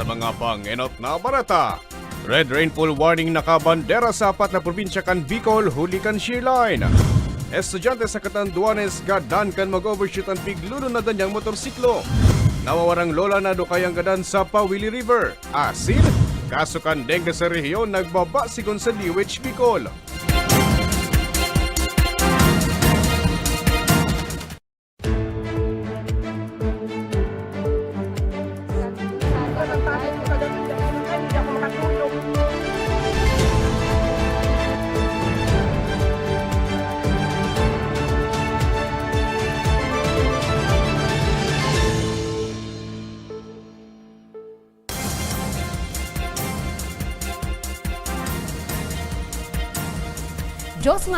sa mga panginot na barata. Red rainfall warning nakabandera sa apat na probinsya kan Bicol, huli kan Shearline. Estudyante sa Catanduanes, gadan kan mag-overshoot ang pigluno na danyang motorsiklo. Nawawarang lola na dukayang gadan sa Pawili River. Asin, kaso kan dengue sa rehiyon nagbaba sigon sa DOH Bicol.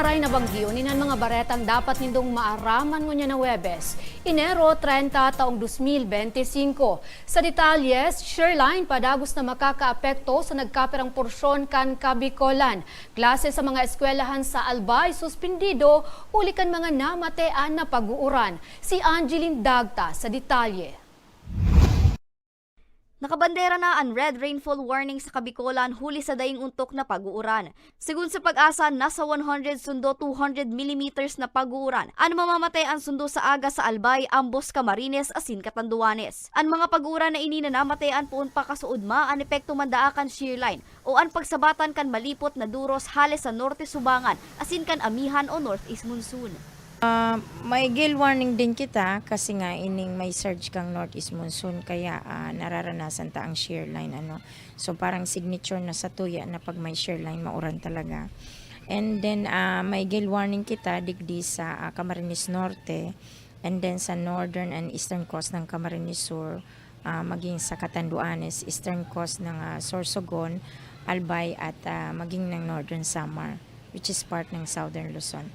Maray na banggiyo ninan mga baretang dapat nindong maaraman ngunya na Webes. Enero 30 taong 2025. Sa detalyes, Sherline padagos na makakaapekto sa nagkaperang porsyon kan Kabikolan. Klase sa mga eskwelahan sa Albay suspindido, uli kan mga namatean na pag-uuran. Si Angeline Dagta sa detalye. Nakabandera na ang red rainfall warning sa Kabikolan huli sa daing untok na pag-uuran. Sigun sa pag-asa, nasa 100 sundo 200 mm na pag-uuran. Ang mamamatay ang sundo sa aga sa Albay, Ambos, Camarines, Asin, Catanduanes. Ang mga pag-uuran na ini na namatayan poon pa kasuod ma ang epekto mandaakan shear line o ang pagsabatan kan malipot na duros hales sa norte subangan, asin kan amihan o northeast monsoon. Ah, may gale warning din kita kasi nga ining may surge kang northeast monsoon kaya ah, nararanasan ta ang shear line ano. So parang signature na sa tuya na pag may shear line mauran talaga. And then ah, may gale warning kita digdi sa ah, Camarines Norte and then sa northern and eastern coast ng Camarines Sur ah, maging sa Catanduanes, eastern coast ng ah, Sorsogon, Albay at ah, maging ng northern Samar which is part ng southern Luzon.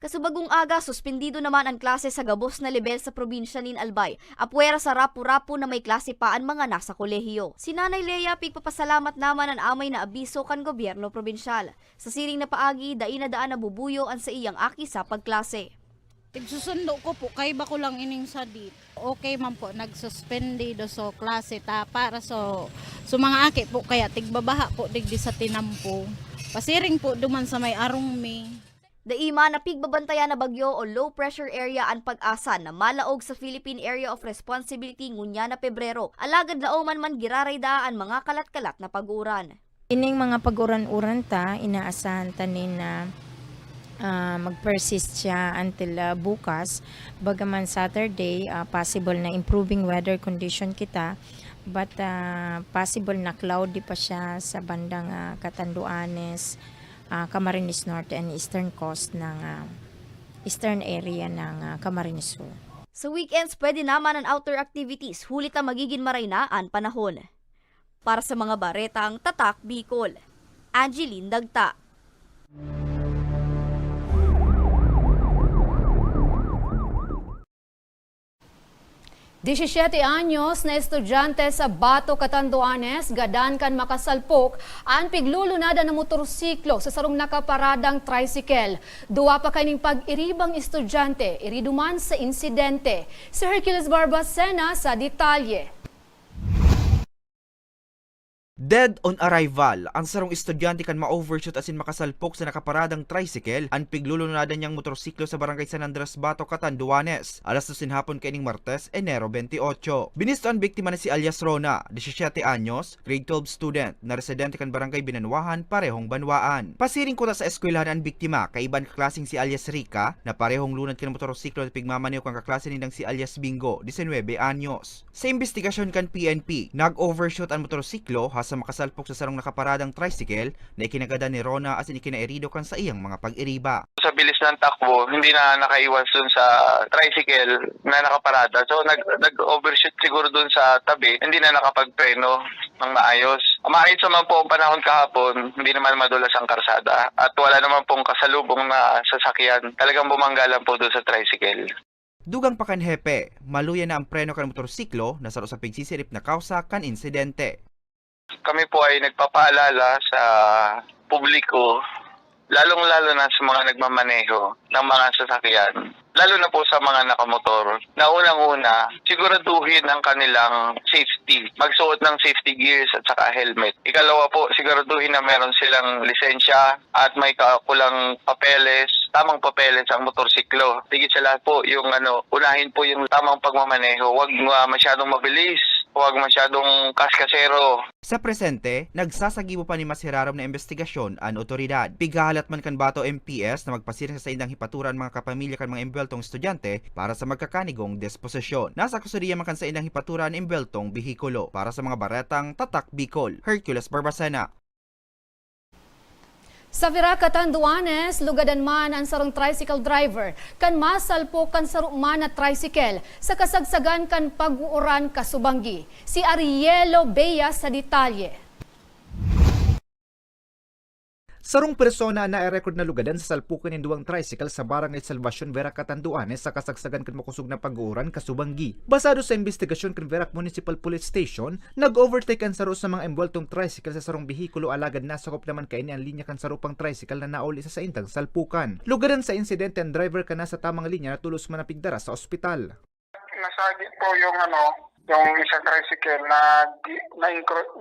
Kasubagong aga, suspendido naman ang klase sa gabos na level sa probinsya nin Albay. Apwera sa rapu-rapu na may klase pa ang mga nasa kolehiyo. Si Nanay Lea pigpapasalamat naman ang amay na abiso kan gobyerno probinsyal. Sa siring na paagi, dai na bubuyo ang sa iyang aki sa pagklase. Tigsusundo ko po, kay ba ko lang ining sadit. Okay man po, nagsuspendi do so klase ta para so, so mga aki po kaya tigbabaha po digdi sa tinampo. Pasiring po duman sa may arong mi. Daima na pigbabantayan na bagyo o low pressure area ang pag-asa na malaog sa Philippine Area of Responsibility ngunya na Pebrero. Alagad laoman man girarayda ang mga kalat-kalat na pag-uran. Ining mga pag-uran-uran ta, inaasahan ta ni na ah, mag-persist siya until ah, bukas. Bagaman Saturday, ah, possible na improving weather condition kita. But ah, possible na cloudy pa siya sa bandang ah, Catanduanes, ah, Camarines Norte and eastern coast ng ah, eastern area ng ah, Camarines Sur. Sa weekends, pwede naman ang outdoor activities, hulit ang magiging marayna ang panahon. Para sa mga baretang Tatak Bicol, Angeline Dagta. 17 anyos na estudyante sa Bato, Catanduanes, gadan kan makasalpok ang piglulunada ng motorsiklo sa sarong nakaparadang tricycle. Duwa pa kaning pag-iribang estudyante, iriduman sa insidente. Si Hercules Barbacena sa detalye. Dead on arrival, ang sarong estudyante kan ma-overshoot asin makasalpok sa nakaparadang tricycle ang piglulunadan niyang motorsiklo sa barangay San Andres Bato, Catanduanes. Alas 2 hapon kaining Martes, Enero 28. Binisto ang biktima na si alias Rona, 17 anyos, grade 12 student, na residente kan barangay Binanwahan, parehong banwaan. Pasiring ko sa eskwelahan ang biktima, kaiban kaklasing si alias Rika, na parehong lunad kan motorsiklo at pigmamaniw kang kaklase nindang si alias Bingo, 19 anyos. Sa investigasyon kan PNP, nag-overshoot ang motorsiklo hasa makasalpok sa sarong nakaparadang tricycle na ikinagada ni Rona asin ikinairido kan sa iyang mga pag-iriba. sa bilis ng takbo, hindi na nakaiwas dun sa tricycle na nakaparada. So nag, nag-overshoot siguro dun sa tabi, hindi na nakapagpreno ng maayos. Maayos naman po ang panahon kahapon, hindi naman madulas ang karsada. At wala naman pong kasalubong na sasakyan. Talagang bumanggalan po dun sa tricycle. Dugang pa kan hepe, maluya na ang preno kan motorsiklo na sa sa pigsisirip na kausa kan insidente. Kami po ay nagpapaalala sa publiko lalong-lalo na sa mga nagmamaneho ng mga sasakyan, lalo na po sa mga nakamotor, na unang-una, siguraduhin ang kanilang safety. Magsuot ng safety gears at saka helmet. Ikalawa po, siguraduhin na meron silang lisensya at may kakulang papeles, tamang papeles ang motorsiklo. Tigit sa lahat po, yung ano, unahin po yung tamang pagmamaneho. Huwag uh, masyadong mabilis, huwag masyadong kaskasero, Sa presente, nagsasagibo pa ni Mas Hiraram na investigasyon ang otoridad. Pigahalat man kan bato MPS na magpasiring sa indang hipaturan mga kapamilya kan mga embeltong estudyante para sa magkakanigong disposisyon. Nasa kusuriya man kan sa indang hipaturan embeltong bihikulo para sa mga baretang tatak Bicol. Hercules Barbacena. Sa Viracatan, Duanes, lugadan man ang sarong tricycle driver kan masalpo kan sarong man na tricycle sa kasagsagan kan pag-uuran kasubanggi. Si Arielo Bea sa detalye. Sarong persona na i-record na lugadan sa salpukan ng duwang tricycle sa barangay Salvacion, Verac Catanduanes sa kasagsagan kan makusog na pag-uuran kasubanggi. Basado sa investigasyon kan Verac Municipal Police Station, nag-overtake ang saro sa mga emboltong tricycle sa sarong bihikulo alagad nasakop naman kay ni ang linya kan sarupang tricycle na nauli sa saintang salpukan. Lugadan sa insidente ang driver ka na sa tamang linya na tulos man napigdara sa ospital. nasagi po yung ano, yung isang tricycle na na,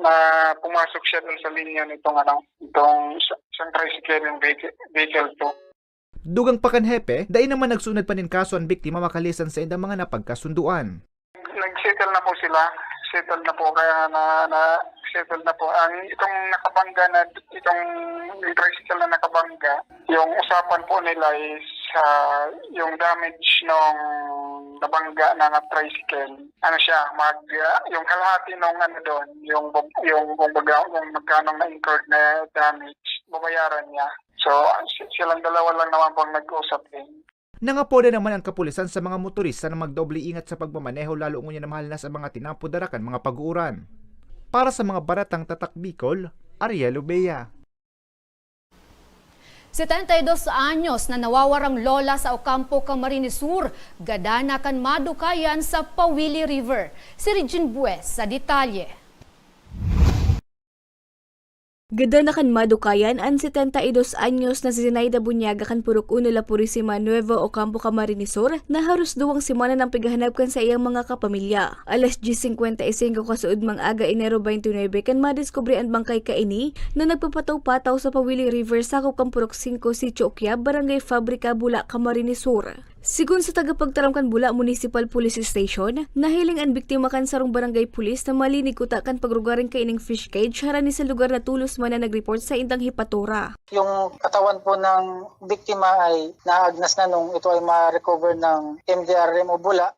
na pumasok siya dun sa linya nitong ano, itong isa- isang tricycle yung vehicle, vehicle po. Dugang pakanhepe, dahil naman nagsunod pa nin kaso ang biktima makalisan sa indang mga napagkasunduan. Nag-settle na po sila. Settle na po kaya na, na settle na po. Ang itong nakabangga na itong tricycle na nakabangga, yung usapan po nila is ah, yung damage nung nabangga na nga tricycle. Ano siya, mag ah, yung kalahati nung ano doon, yung yung kumbaga kung magkano na incurred na damage, babayaran niya. So, si- silang dalawa lang naman pong nag-usap din. Nangapoda naman ang kapulisan sa mga motorista na magdoble ingat sa pagmamaneho lalo ngunya na mahal na sa mga tinapodarakan mga pag-uuran. Para sa mga baratang tatak Bicol, Ariel Ubea. 72 anyos na nawawarang lola sa Ocampo, Camarines Sur, gadana kan madukayan sa Pawili River. Si Regine Bues sa detalye. Gada na kan madukayan ang 72 anyos na si Zinaida Bunyaga kan Purok Uno La Purisima Nuevo Ocampo Camarinesor na haros duwang simana ng pighanap kan sa iyang mga kapamilya. Alas 10.55 kasuod mang aga Enero 29 kan madiskubre ang bangkay kaini na nagpapataw-pataw sa Pawili River sakop kan Purok 5 Sitio Okyab, Barangay Fabrika, Bula, Camarinesor. Sigun sa tagapagtaram kan Bula Municipal Police Station, nahiling ang biktima kan sarong barangay pulis na malinig kuta kan pagrugaring kaining fish cage harani sa lugar na tulos man na nag-report sa indang hipatura. Yung katawan po ng biktima ay naagnas na nung ito ay ma-recover ng MDRM o bula.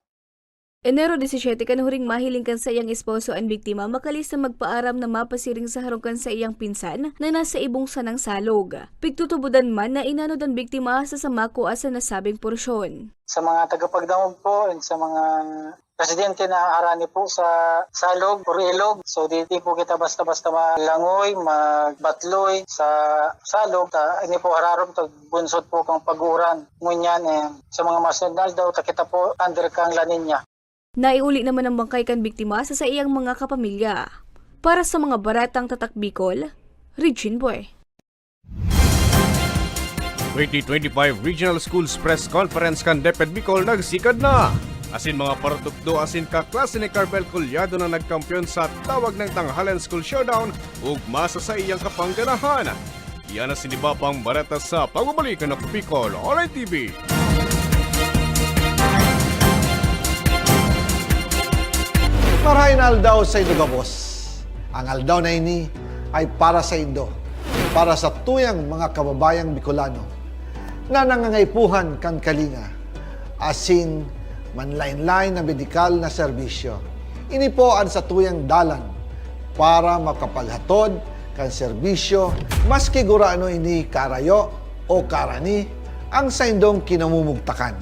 Enero 17 kanuhuring mahiling kan sa iyang esposo ang biktima makalis na magpaaram na mapasiring sa harungkan sa iyang pinsan na nasa ibong sanang salog. Pigtutubudan man na inanod ang biktima sa samako asa nasabing porsyon. Sa mga tagapagdamog po and sa mga residente na harani po sa salog o ilog. So di, di po kita basta-basta malangoy, magbatloy sa salog. Ta, ini po hararom tag bunsod po kang paguran. Ngunyan eh, sa mga masunod daw ta kita po under kang lanin niya. Naiuli naman ang bangkay kan biktima sa sa iyang mga kapamilya. Para sa mga baratang tatak Bicol, Regine Boy. 2025 Regional Schools Press Conference kan Deped Bicol nagsikad na. Asin mga partukdo asin kaklase ni Carbel Culyado na nagkampiyon sa tawag ng Tanghalan School Showdown ug masa sa iyang kapangganahan. Iyan na sinibapang barata sa pagbabalikan ng Bicol Online TV. Marahin aldaw sa Indo Gabos. Ang aldaw na ini ay para sa Indo, para sa tuyang mga kababayang Bicolano na nangangaipuhan kan kalinga, asin manlain-lain na medikal na serbisyo. Ini po ang sa tuyang dalan para makapaghatod kan serbisyo maski gurano ini karayo o karani ang sa indong kinamumugtakan.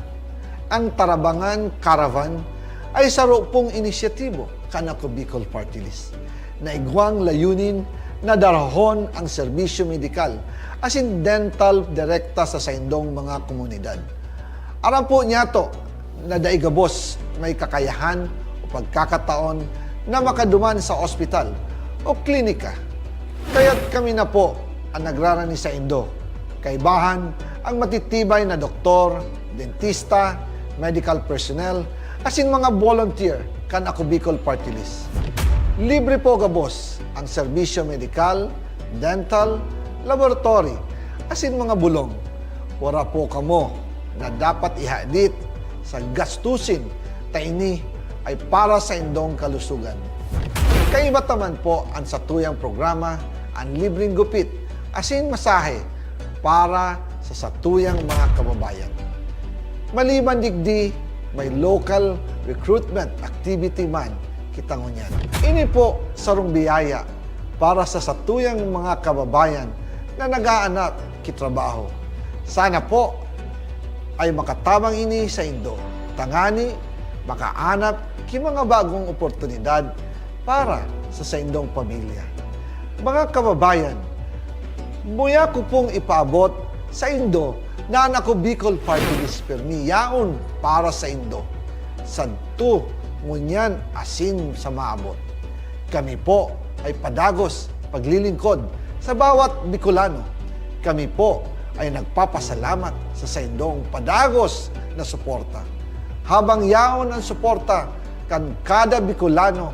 Ang Tarabangan Caravan ay saro pong inisyatibo kanako Bicol Party List na igwang layunin na darahon ang serbisyo medikal asin dental direkta sa saindong mga komunidad. Aram po niya to na daigabos may kakayahan o pagkakataon na makaduman sa ospital o klinika. Kaya't kami na po ang nagrarani sa Indo Kaibahan ang matitibay na doktor, dentista, medical personnel, asin mga volunteer kan ako Bicol Party List. Libre po gabos ang serbisyo medikal, dental, laboratory, asin mga bulong. Wala po kamo na dapat ihadit sa gastusin ta ini ay para sa indong kalusugan. Kaiba taman po ang satuyang programa, ang libreng gupit, asin masahe para sa satuyang mga kababayan. Maliban digdi, may local recruitment activity man kita ngunyan. Ini po sarong biyaya para sa satuyang mga kababayan na nagaanap kitrabaho. Sana po ay makatabang ini sa Indo. Tangani, makaanap ki mga bagong oportunidad para sa sa indong pamilya. Mga kababayan, Buya ko pong ipaabot sa Indo na anak ko Bicol Party List Permi yaon para sa Indo. Santo, ngunyan asin sa maabot. Kami po ay padagos paglilingkod sa bawat Bicolano. Kami po ay nagpapasalamat sa saindong padagos na suporta. Habang yaon ang suporta kan kada Bicolano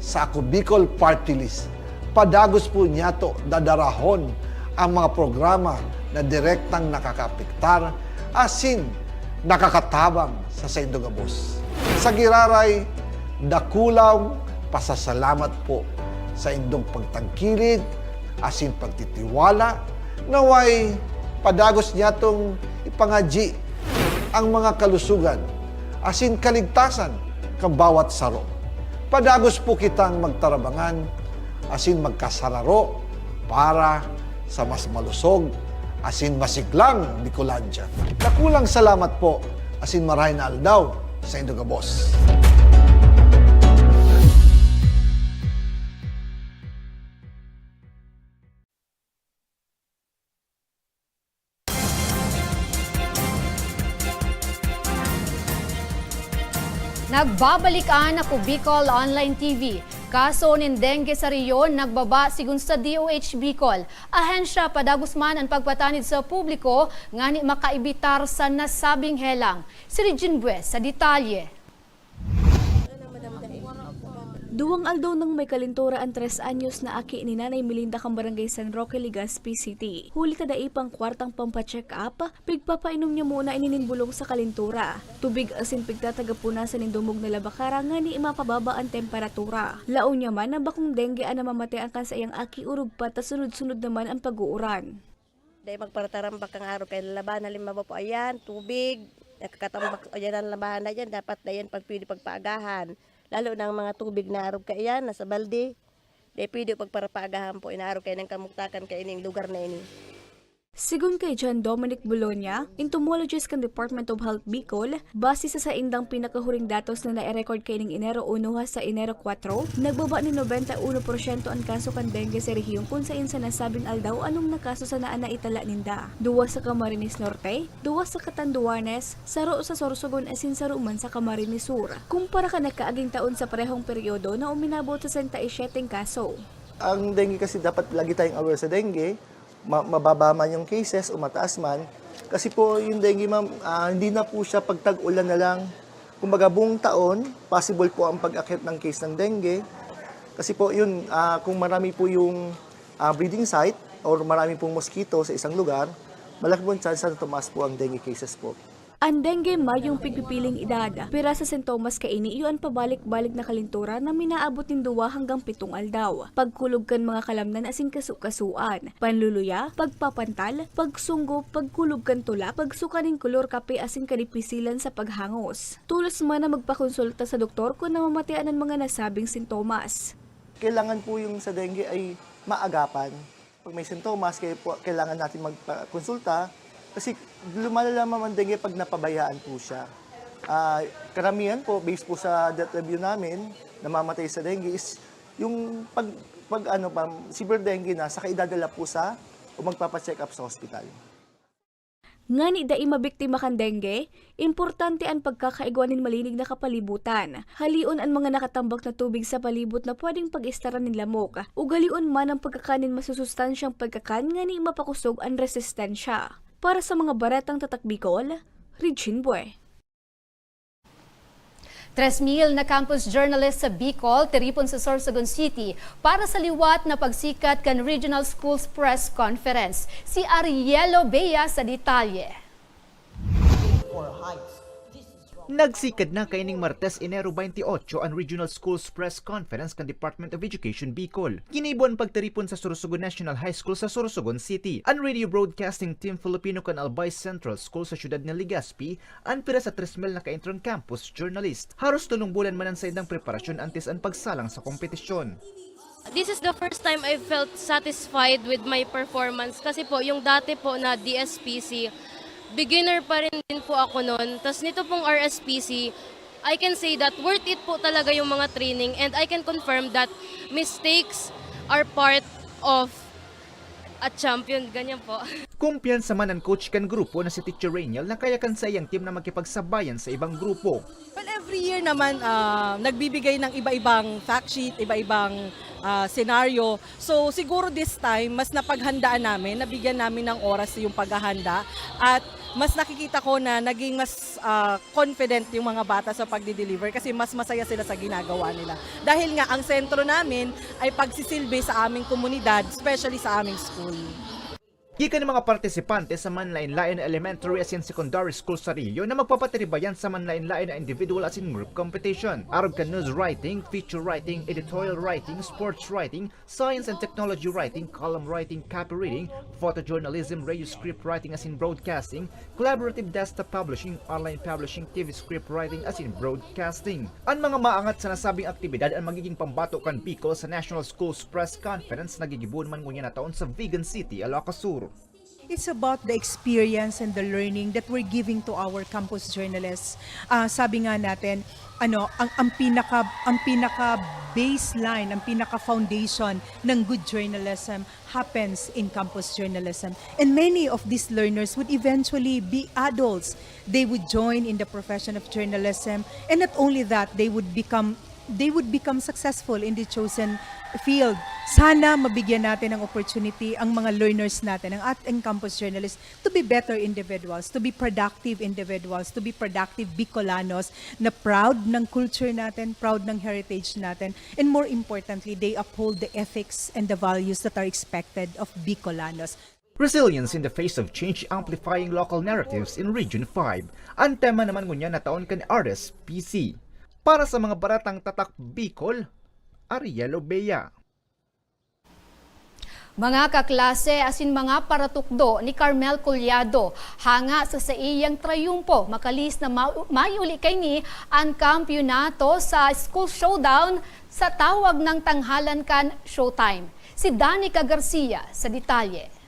sa ako Bicol Party List, padagos po niya to dadarahon ang mga programa na direktang nakakapiktar asin nakakatabang sa Saindogabos. Sa Giraray, dakulang pasasalamat po sa indong pagtangkilig asin pagtitiwala naway padagos niya tong ipangaji ang mga kalusugan asin kaligtasan kang bawat saro. Padagos po kitang magtarabangan asin magkasararo para sa mas malusog asin masiglang Bicolandia. Nakulang salamat po asin maray na aldaw sa Indogabos. Nagbabalikan ako Bicol Online TV. Kaso nin dengue sa riyon nagbaba sigun sa DOH Bicol. Ahensya padagusman ang pagpatanid sa publiko ngani makaibitar sa nasabing helang. Si Regine Bues sa detalye. Duwang aldaw nang may kalintura ang tres anyos na aki ni Nanay Melinda kang barangay San Roque, Legazpi City. Huli kada ipang kwartang pampacheck up, pigpapainom niya muna inininbulong sa kalintura. Tubig asin pigtatagapunasan ng dumog na labakara nga ni mapababa ang temperatura. Laon niya man na bakong dengue ang namamatay ang kansa iyang aki urug pa ta sunod-sunod naman ang pag-uuran. Dahil magparatarambak kang araw kay labahan na lima po ayan, tubig, nakakatambak ayan ang labahan na yan, dapat na yan pag pagpaagahan. Lalo ng mga tubig na araw ka yan, nasa balde. Dahil pwede pagparapaagahan po, inaaraw kayo ng kamuktakan kayo ng lugar na ini. Sigun kay John Dominic Bologna, entomologist kan Department of Health Bicol, base sa sa indang pinakahuring datos na na-record kay ning Enero 1 sa Enero 4, nagbaba ni 91% ang kaso kan dengue sa rehiyon kung sa insa nasabing aldaw anong nakaso sa naa na itala ninda. Duwa sa Camarines Norte, duwa sa Catanduanes, saro sa Sorsogon asin saro man sa Camarines Sur. Kumpara ka nagkaaging taon sa parehong peryodo na uminabot sa 67 kaso. Ang dengue kasi dapat lagi tayong aware sa dengue. Ma- mababa man yung cases o mataas man. Kasi po yung dengue ma'am, ah, hindi na po siya pag tag-ulan na lang. Kumbaga buong taon, possible po ang pag-akit ng case ng dengue. Kasi po yun, ah, kung marami po yung ah, breeding site or marami pong mosquito sa isang lugar, malaki po ang chance na tumaas po ang dengue cases po. Ang dengue mayong pigpipiling edad. Pira sa sintomas kaini iyon pabalik-balik na kalintura na minaabot ng duwa hanggang pitong aldaw. Pagkulog kan mga kalamnan asing kasukasuan. Panluluya, pagpapantal, pagsunggo, pagkulog kan tula, pagsukaning kulor kape asing kanipisilan sa paghangos. Tulos man na magpakonsulta sa doktor kung namamatian ang mga nasabing sintomas. kailangan po yung sa dengue ay maagapan. Pag may sintomas, kailangan natin magkonsulta kasi lumalala ang dengue pag napabayaan po siya. Ah, karamihan po, based po sa death review namin, namamatay sa dengue is yung pag, pag ano pa, severe dengue na, saka idadala po sa o magpapacheck up sa hospital. Ngani dai mabiktima kan dengue, importante ang pagkakaigwanin malinig na kapalibutan. Halion ang mga nakatambak na tubig sa palibot na pwedeng pag-istaran ng lamok. Ugalion man ang pagkakanin masusustansyang pagkakan ngani mapakusog ang resistensya. Para sa mga baretang tatakbikol, Regine Bue. 3,000 na campus journalist sa Bicol, tiripon sa Sorsogon City para sa liwat na pagsikat kan Regional Schools Press Conference. Si Arielo Bea sa detalye. Nagsikad na kaining Martes Enero 28 ang Regional Schools Press Conference kan Department of Education Bicol. Kinibon pagtaripon sa Sorsogon National High School sa Sorsogon City. Ang radio broadcasting team Filipino kan Albay Central School sa syudad ng Legazpi, ang pira sa 3,000 na ka-intern campus journalist. Haros tulong bulan man ang saydang preparasyon antes ang pagsalang sa kompetisyon. This is the first time I felt satisfied with my performance kasi po yung dati po na DSPC, beginner pa rin din po ako noon. Tapos nito pong RSPC, I can say that worth it po talaga yung mga training and I can confirm that mistakes are part of a champion. Ganyan po. Kumpiyansa man ang coach kan grupo na si Teacher Rainiel na kaya kan sa iyang team na makipagsabayan sa ibang grupo. Well, every year naman, ah, nagbibigay ng iba-ibang fact sheet, iba-ibang ah, senaryo. So, siguro this time, mas napaghandaan namin, nabigyan namin ng oras yung paghahanda at mas nakikita ko na naging mas ah, confident yung mga bata sa pagdi-deliver kasi mas masaya sila sa ginagawa nila. Dahil nga, ang sentro namin ay pagsisilbi sa aming komunidad, especially sa aming school. Gikan ng mga partisipante sa Manlain-Lain Elementary as in Secondary School sa Rio na magpapatiribayan sa Manlain-Lain na individual as in group competition. Arog ka news writing, feature writing, editorial writing, sports writing, science and technology writing, column writing, copy reading, photojournalism, radio script writing as in broadcasting, collaborative desktop publishing, online publishing, TV script writing as in broadcasting. Ang mga maangat sa nasabing aktibidad ang magiging pambato kan Bicol sa National Schools Press Conference na gigibuon man ngunya na taon sa Vegan City, Ilocos Sur. It's about the experience and the learning that we're giving to our campus journalists. Ah, sabi nga natin, ano, ang, ang pinaka ang pinaka baseline, ang pinaka foundation ng good journalism happens in campus journalism. And many of these learners would eventually be adults. They would join in the profession of journalism and not only that, they would become they would become successful in the chosen field. Sana mabigyan natin ng opportunity ang mga learners natin, ang ating campus journalists, to be better individuals, to be productive individuals, to be productive Bicolanos na proud ng culture natin, proud ng heritage natin, and more importantly, they uphold the ethics and the values that are expected of Bicolanos. Resilience in the face of change amplifying local narratives in Region 5. Ang tema naman ngunya na taon kan RSPC. Para sa mga baratang tatak Bicol, Ariel Bea. Mga kaklase asin mga paratukdo ni Carmel Collado hanga sa sa iyang trayumpo makalis na ma- mayuli kay ni ang kampyonato sa school showdown sa tawag ng tanghalan kan showtime. Si Danica Garcia sa detalye.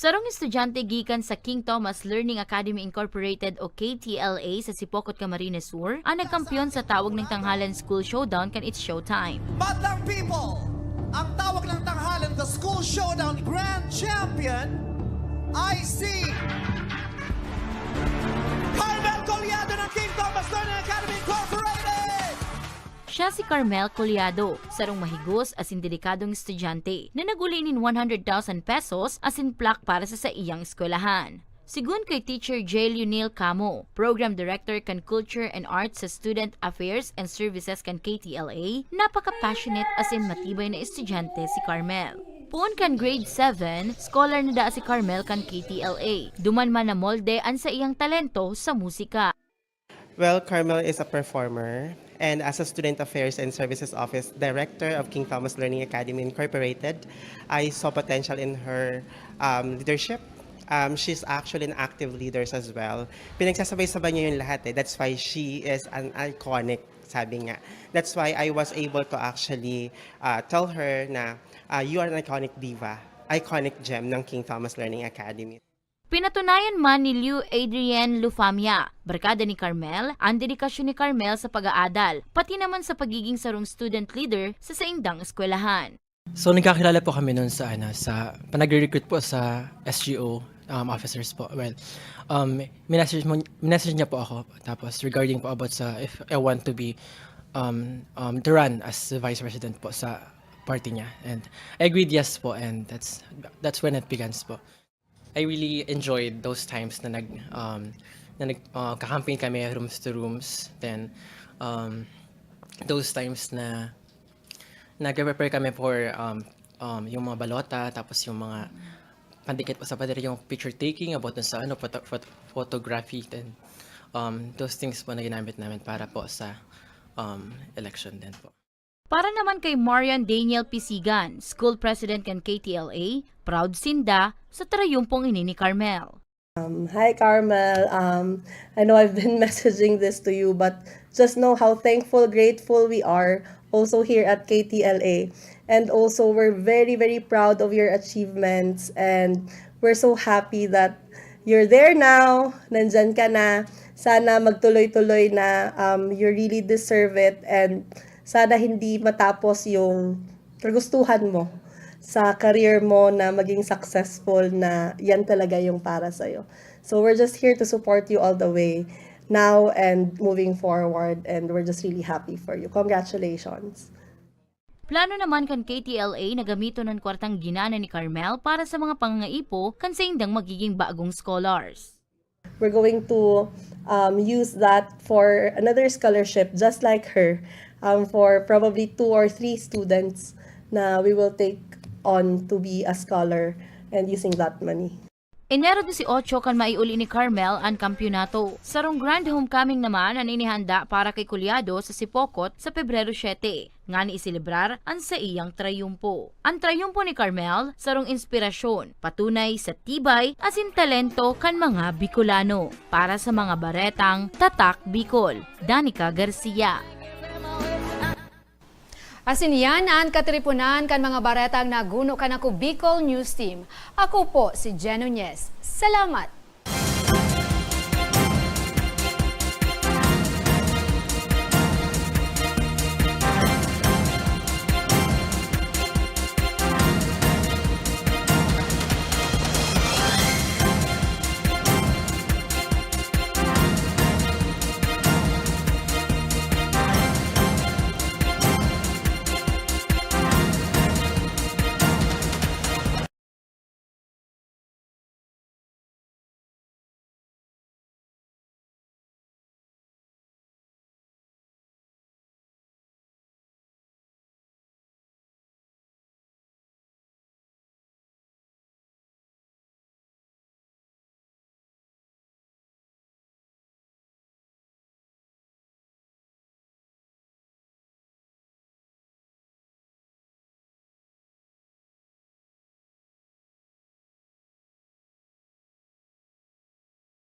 Sarong estudyante gikan sa King Thomas Learning Academy Incorporated o KTLA sa Sipokot, Camarines Sur ang nagkampiyon sa tawag ng Tanghalan School Showdown kan It's Showtime. Madlang people, ang tawag ng tanghalan the School Showdown Grand Champion ay si Carmel Collado ng King Thomas Learning Academy Incorporated! Siya si Carmel Collado, sarong mahigos asin delikadong estudyante na nagulinin 100,000 pesos asin plaque para sa sa iyang eskwelahan. Sigun kay Teacher J. Leonel Camo, Program Director kan Culture and Arts sa Student Affairs and Services kan KTLA, napaka-passionate asin matibay na estudyante si Carmel. Puon kan grade 7, scholar na da si Carmel kan KTLA. Duman man na molde an sa iyang talento sa musika. Well, Carmel is a performer, and as a Student Affairs and Services Office Director of King Thomas Learning Academy Incorporated, I saw potential in her um, leadership. Um, she's actually an active leader as well. Pinagsasabay-sabay niya yung lahat eh. That's why she is an iconic, sabi nga. That's why I was able to actually uh, tell her na uh, you are an iconic diva, iconic gem ng King Thomas Learning Academy. Pinatunayan man ni Liu Adrienne Lufamia, barkada ni Carmel, ang dedikasyon ni Carmel sa pag-aadal, pati naman sa pagiging sarong student leader sa saindang eskwelahan. So nagkakilala po kami noon sa ano sa panagre-recruit po sa SGO um, officers po. Well, um minessage mo minessage niya po ako tapos regarding po about sa if I want to be um, um to run as vice president po sa party niya and I agreed yes po and that's that's when it begins po. I really enjoyed those times na nag um na nag uh, campaign kami rooms to rooms then um those times na nag-prepare kami for um, um, yung mga balota, tapos yung mga pandikit pa sa pader yung picture taking about sa ano, photo, photo- photography, then um, those things po na ginamit namin para po sa um, election din po. Para naman kay Marian Daniel Pisigan, school president ng KTLA, proud sinda sa trayumpong ini ni Carmel. Um, hi, Carmel. Um, I know I've been messaging this to you, but just know how thankful, grateful we are also here at KTLA. And also, we're very, very proud of your achievements. And we're so happy that you're there now. Nandyan ka na. Sana magtuloy-tuloy na. Um, you really deserve it. And sana hindi matapos yung kagustuhan mo sa career mo na maging successful na yan talaga yung para sa'yo. So we're just here to support you all the way now and moving forward and we're just really happy for you. Congratulations. Plano naman kan KTLA na gamito ng kwartang ginana ni Carmel para sa mga pangangaipo kan sa indang magiging bagong scholars. We're going to um, use that for another scholarship just like her um, for probably two or three students na we will take on to be a scholar and using that money. Enero 18 kan maiuli ni Carmel ang kampyonato. Sarong grand homecoming naman ang inihanda para kay Kulyado sa Sipokot sa Pebrero 7, nga ni isilibrar ang sa iyang trayumpo. Ang trayumpo ni Carmel sarong inspirasyon, patunay sa tibay asin talento kan mga Bicolano para sa mga baretang Tatak Bicol. Danica Garcia. Asin yan ang katripunan kan mga baretang naguno ka na Bicol News Team. Ako po si Jen. Salamat!